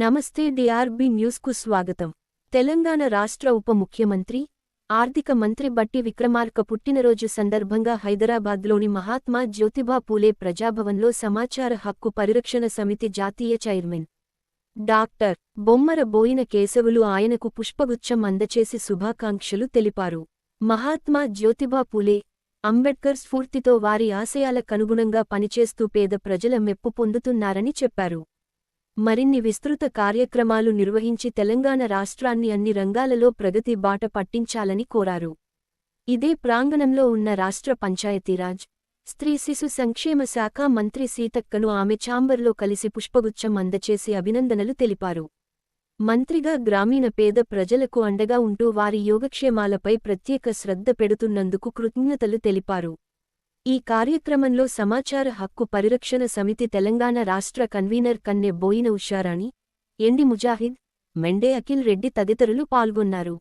నమస్తే డిఆర్బి న్యూస్కు స్వాగతం. తెలంగాణ రాష్ట్ర ఉప ముఖ్యమంత్రి ఆర్థిక మంత్రి బట్టి విక్రమార్క పుట్టినరోజు సందర్భంగా హైదరాబాద్లోని మహాత్మా జ్యోతిబా పూలే ప్రజాభవన్లో సమాచార హక్కు పరిరక్షణ సమితి జాతీయ చైర్మన్ డాక్టర్ బొమ్మర బోయిన కేశవులు ఆయనకు పుష్పగుచ్చం అందచేసి శుభాకాంక్షలు తెలిపారు. మహాత్మా జ్యోతిబా పూలే అంబేడ్కర్ స్ఫూర్తితో వారి ఆశయాలకనుగుణంగా పనిచేస్తూ పేద ప్రజల మెప్పు పొందుతున్నారని చెప్పారు. మరిన్ని విస్తృత కార్యక్రమాలు నిర్వహించి తెలంగాణ రాష్ట్రాన్ని అన్ని రంగాలలో ప్రగతి బాట పట్టించాలని కోరారు. ఇదే ప్రాంగణంలో ఉన్న రాష్ట్ర పంచాయతీరాజ్ స్త్రీ శిశు సంక్షేమ శాఖ మంత్రి సీతక్కను ఆమె ఛాంబర్లో కలిసి పుష్పగుచ్చం అందచేసి అభినందనలు తెలిపారు. మంత్రిగా గ్రామీణ పేద ప్రజలకు అండగా ఉంటూ వారి యోగక్షేమాలపై ప్రత్యేక శ్రద్ధ పెడుతున్నందుకు కృతజ్ఞతలు తెలిపారు. ఈ కార్యక్రమంలో సమాచార హక్కు పరిరక్షణ సమితి తెలంగాణ రాష్ట్ర కన్వీనర్ కన్నె బోయిన ఉషారాణి ఎండి ముజాహిద్ మెండే అఖిల్ రెడ్డి తదితరులు పాల్గొన్నారు.